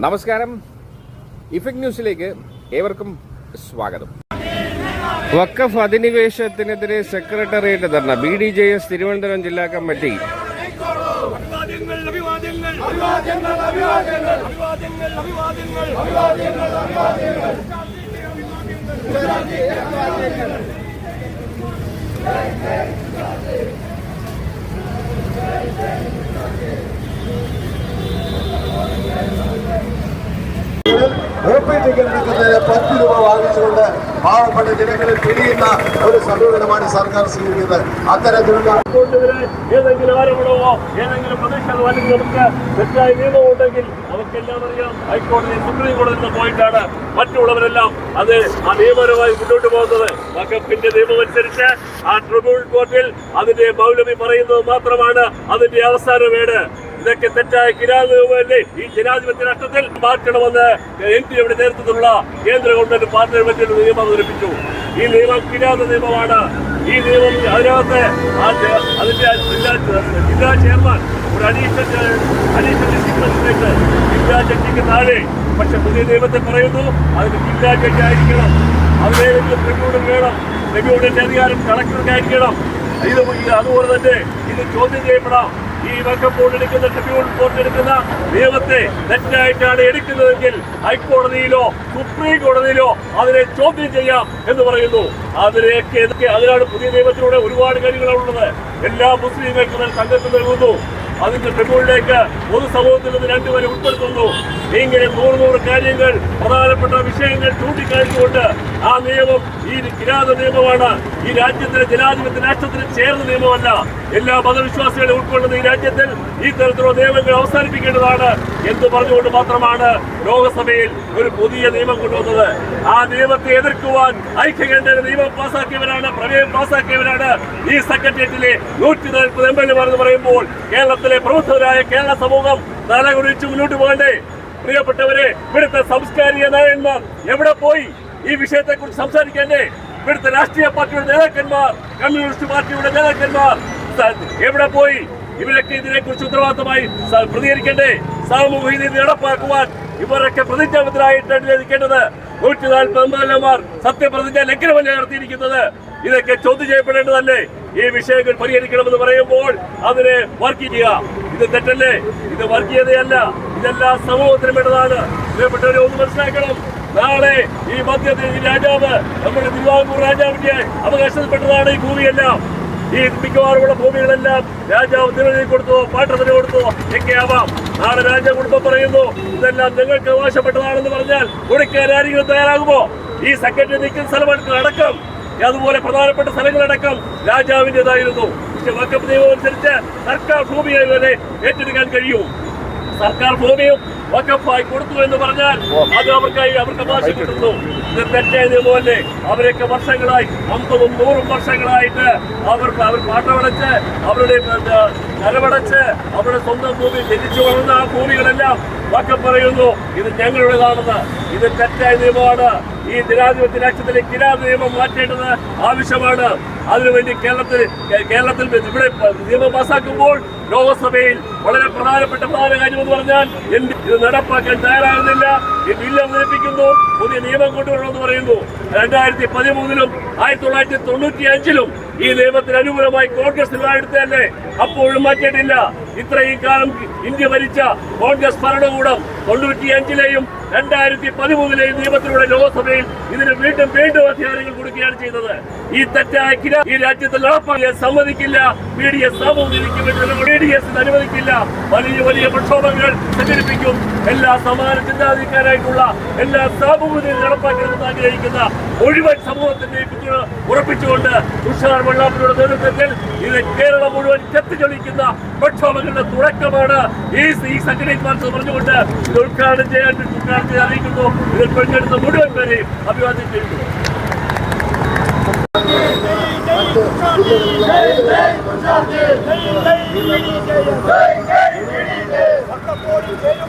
നമസ്കാരം. ഇഫക്ട് ന്യൂസിലേക്ക് ഏവർക്കും സ്വാഗതം. വക്കഫ് അധിനിവേശത്തിനെതിരെ secretariat dharna. B D J S Thiruvananthapuram ജില്ലാ കമ്മിറ്റി. അഭിവാദ്യങ്ങൾ അഭിവാദ്യങ്ങൾ അഭിവാദ്യങ്ങൾ അഭിവാദ്യങ്ങൾ അഭിവാദ്യങ്ങൾ അഭിവാദ്യങ്ങൾ ഒരു സർക്കാർ ഉണ്ടെങ്കിൽ അറിയാം. ഹൈക്കോടതി പോയിട്ടാണ് മറ്റുള്ളവരെല്ലാം അത് ആ നിയമപരമായി മുന്നോട്ട് പോകുന്നത്. വകപ്പിന്റെ നിയമമനുസരിച്ച് ആ ട്രിബ്യൂണൽ കോർട്ടിൽ അതിന്റെ മൗലവി പറയുന്നത് മാത്രമാണ് അതിന്റെ അവസാന ഇതൊക്കെ തെറ്റായ കിരാതല്ലേ ഈ ജനാധിപത്യ രാഷ്ട്രത്തിൽ മാറ്റണമെന്ന് എൻ പി യുടെ നേതൃത്വത്തിലുള്ള കേന്ദ്ര ഗവൺമെന്റ് പാർലമെന്റിൽ നിയമം അവതരിപ്പിച്ചു. ഈ നിയമം കിരാത നിയമമാണ്. ഈ നിയമം അതിനകത്ത് അതിന്റെ ജില്ലാ ചെയർമാൻ ഒരു അഡീഷണൽ അഡീഷണൽ മജിസ്ട്രേറ്റ് ജില്ലാ ജഡ്ജിക്ക് താഴെ പക്ഷെ പുതിയ നിയമത്തെ പറയുന്നു അതിന് ജില്ലാ ജഡ്ജി ആയിരിക്കണം. അതിലേതെങ്കിലും ട്രിബ്യൂണൽ വേണം. ട്രിബ്യൂണലിന്റെ അധികാരം കളക്ടർക്കായിരിക്കണം ഇത് ഈ- അതുപോലെ തന്നെ ഇത് ചോദ്യം ചെയ്യപ്പെടാം. ഈ വക്കം ബോർഡ് എടുക്കുന്ന ട്രിബ്യൂണൽ ബോർഡ് എടുക്കുന്ന നിയമത്തെ തെറ്റായിട്ടാണ് എടുക്കുന്നതെങ്കിൽ ഹൈക്കോടതിയിലോ സുപ്രീം കോടതിയിലോ അതിനെ ചോദ്യം ചെയ്യാം എന്ന് പറയുന്നു. അതിലേക്ക് എന്തൊക്കെ അതിനാണ് പുതിയ നിയമത്തിലൂടെ ഒരുപാട് കാര്യങ്ങളുള്ളത് എല്ലാ മുസ്ലിം മേഖലകൾ സംഘത്തിൽ നൽകുന്നു. അതിന്റെ പെമ്മുകളിലേക്ക് പൊതു സമൂഹത്തിൽ രണ്ടുപേരെ ഉൾപ്പെടുത്തുന്നു. ഇങ്ങനെ നൂറ് നൂറ് കാര്യങ്ങൾ പ്രധാനപ്പെട്ട വിഷയങ്ങൾ ചൂണ്ടിക്കാണിച്ചുകൊണ്ട് ആ നിയമം ഈ കിരാത നിയമമാണ്. ഈ രാജ്യത്തിലെ ജനാധിപത്യ രാഷ്ട്രത്തിന് ചേർന്ന നിയമമല്ല. എല്ലാ മതവിശ്വാസികളെ ഉൾക്കൊള്ളുന്ന ഈ രാജ്യത്തിൽ ഈ തരത്തിലുള്ള നിയമങ്ങൾ അവസാനിപ്പിക്കേണ്ടതാണ് എന്ന് പറഞ്ഞുകൊണ്ട് മാത്രമാണ് ലോകസഭയിൽ ഒരു പുതിയ നിയമം കൊണ്ടുവന്നത്. ആ നിയമത്തെ എതിർക്കുവാൻ ഐക്യകണ്ഠേന നിയമം പാസാക്കിയവരാണ് പ്രമേയം പാസാക്കിയവരാണ് ഈ സെക്രട്ടേറിയറ്റിലെ നൂറ്റി നാൽപ്പത് എം എൽ എമാർ എന്ന് പറയുമ്പോൾ കേരളത്തിലെ പ്രമുഖരായ കേരള സമൂഹം തലകുറിച്ച് മുന്നോട്ട് പോകണ്ടേ? പ്രിയപ്പെട്ടവരെ ഇവിടുത്തെ സാംസ്കാരിക നായകന്മാർ എവിടെ പോയി? ഈ വിഷയത്തെക്കുറിച്ച് സംസാരിക്കണ്ടേ? ഇവിടുത്തെ രാഷ്ട്രീയ പാർട്ടിയുടെ നേതാക്കന്മാർ കമ്മ്യൂണിസ്റ്റ് പാർട്ടിയുടെ നേതാക്കന്മാർ എവിടെ പോയി? ഇവരൊക്കെ ഇതിനെ കുറിച്ച് ഉത്തരവാദിത്തമായി പ്രതികരിക്കണ്ടേ? സാമൂഹിക നീതി നടപ്പാക്കുവാൻ ഇവരൊക്കെ പ്രതിജ്ഞാബദ്ധരായിട്ടാണ് ഇരിക്കേണ്ടത് നൂറ്റി നാൽപ്പത് എം എൽ എമാർ സത്യപ്രതിജ്ഞ ലംഘനമല്ല നടത്തിയിരിക്കുന്നത്? ഇതൊക്കെ ചോദ്യം ചെയ്യപ്പെടേണ്ടതല്ലേ? ഈ വിഷയങ്ങൾ പരിഹരിക്കണമെന്ന് പറയുമ്പോൾ അതിനെ വർക്ക് ചെയ്യുക. ഇത് തെറ്റല്ലേ? ഇത് വർഗീയതയല്ല ഇതെല്ലാം സമൂഹത്തിന് വേണ്ടതാണ്. പ്രിയപ്പെട്ടവരെ ഒന്ന് മനസ്സിലാക്കണം. നാളെ ഈ മധ്യത്തിൽ ഈ രാജാവ് നമ്മുടെ തിരുവാങ്കൂർ രാജാവിന്റെ അവകാശപ്പെട്ടതാണ് ഈ ഭൂമിയെല്ലാം. ഈ മിക്കവാറുമുള്ള ഭൂമികളെല്ലാം രാജാവ് നിലനിൽ കൊടുത്തു പാട്ടത്തിന് കൊടുത്തു ഒക്കെ ആവാം? നാളെ രാജകുടുംബം പറയുന്നു ഇതെല്ലാം നിങ്ങൾക്ക് അവകാശപ്പെട്ടതാണെന്ന് പറഞ്ഞാൽ കൊടുക്കാൻ ആരെങ്കിലും തയ്യാറാകുമോ? ഈ സെക്രട്ടറി നിൽക്കുന്ന സ്ഥലമെടുക്കുന്ന അടക്കം. അതുപോലെ പ്രധാനപ്പെട്ട സ്ഥലങ്ങളടക്കം രാജാവിന്റെതായിരുന്നു. പക്ഷെ വക്കപ്പ് നിയമം അനുസരിച്ച് സർക്കാർ ഭൂമിയെ വരെ ഏറ്റെടുക്കാൻ കഴിയും. സർക്കാർ ഭൂമിയും വക്കഫായി കൊടുത്തു എന്ന് പറഞ്ഞാൽ അത് അവർക്കായി അവർക്ക് അവകാശം കിട്ടുന്നു ഇത് നിയമമല്ലേ? അവരൊക്കെ വർഷങ്ങളായി അമ്പതും നൂറും വർഷങ്ങളായിട്ട് അവർ അവർ പാട്ടമടച്ച് അവരുടെ നിലവടച്ച് അവരുടെ സ്വന്തം ഭൂമി ജനിച്ചു വളർന്ന ആ ഭൂമികളെല്ലാം വക്കം പറയുന്നു ഇത് ഞങ്ങളുടേതാണെന്ന്. ഇത് തെറ്റായ നിയമമാണ്. ഈ ജനാധിപത്യ രാഷ്ട്രത്തിലെ കിരാത നിയമം മാറ്റേണ്ടത് ആവശ്യമാണ്. അതിനുവേണ്ടി കേരളത്തിൽ കേരളത്തിൽ ഇവിടെ നിയമം പാസാക്കുമ്പോൾ ലോകസഭയിൽ വളരെ പ്രധാനപ്പെട്ട പ്രധാന കാര്യം എന്ന് പറഞ്ഞാൽ ഇത് നടപ്പാക്കാൻ തയ്യാറാകുന്നില്ല. ഈ ബില്ല് അവതരിപ്പിക്കുന്നു. പുതിയ നിയമം കൊണ്ടുവരണമെന്ന് പറയുന്നു. രണ്ടായിരത്തി പതിമൂന്നിലും ആയിരത്തി തൊള്ളായിരത്തി തൊണ്ണൂറ്റി അഞ്ചിലും ഈ നിയമത്തിന് അനുകൂലമായി കോൺഗ്രസ് നിലപാടെടുത്തതല്ലേ അപ്പോഴും മാറ്റിയിട്ടില്ല. ഇത്രയും കാലം ഇന്ത്യ ഭരിച്ച കോൺഗ്രസ് ഭരണകൂടം തൊണ്ണൂറ്റി അഞ്ചിലെയും രണ്ടായിരത്തി പതിമൂന്നിലെ നിയമത്തിലൂടെ ലോക്സഭയിൽ ഇതിന് വീണ്ടും വീണ്ടും അധികാരങ്ങൾ കൊടുക്കുകയാണ് ചെയ്തത്. ഈ തെറ്റായ കിര ഈ രാജ്യത്തിൽ സമ്മതിക്കില്ല ബി ഡി എസ് അനുവദിക്കില്ല. വലിയ വലിയ പ്രക്ഷോഭങ്ങൾ സംഘടിപ്പിക്കും. എല്ലാ സമാന ചിന്താധികാരായിട്ടുള്ള എല്ലാ സാമൂഹിക നടപ്പാക്കണമെന്ന് ആഗ്രഹിക്കുന്ന മുഴുവൻ സമൂഹത്തിന്റെ പിന്തുണ ഉറപ്പിച്ചുകൊണ്ട് തുഷാർ വെള്ളാപ്പുരുടെ നേതൃത്വത്തിൽ ഇത് കേരളം മുഴുവൻ ചെത്തിച്ചൊളിക്കുന്ന പ്രക്ഷോഭങ്ങളുടെ തുടക്കമാണ്. ഈ ഈ സെക്രട്ടേറിയറ്റ് മാർച്ച് പറഞ്ഞുകൊണ്ട് ഇത് ഉദ്ഘാടനം ചെയ്യാൻ ഉദ്ഘാടനം ചെയ്യാൻ അറിയിക്കുന്നു ഇതിൽ പങ്കെടുത്ത മുഴുവൻ പേരെയും അഭിവാദ്യം ചെയ്യുന്നു മറ്റ് ജില്ലകളിലെ